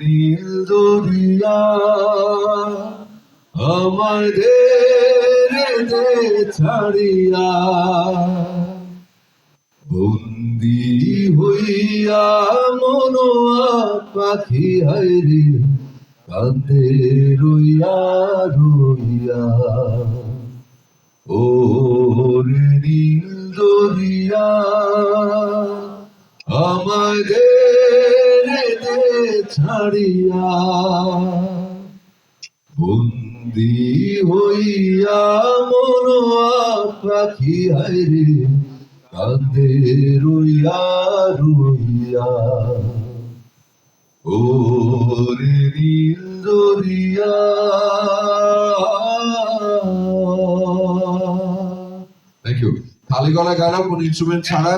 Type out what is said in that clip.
নীল দরিয়া আমাদের দে ছাড়িয়া। বন্দি হইয়া মনোয়া পাখি হাইরে কান্দে রইয়া রইয়া। আমাদের ছাড়িয়া বন্দি হইয়া মনোয়া পাখি হাইরে কান্দে রইয়া রইয়া ওরে নীল দরিয়া গলা গানা কোন ইনস্ট্রুমেন্ট ছাড়া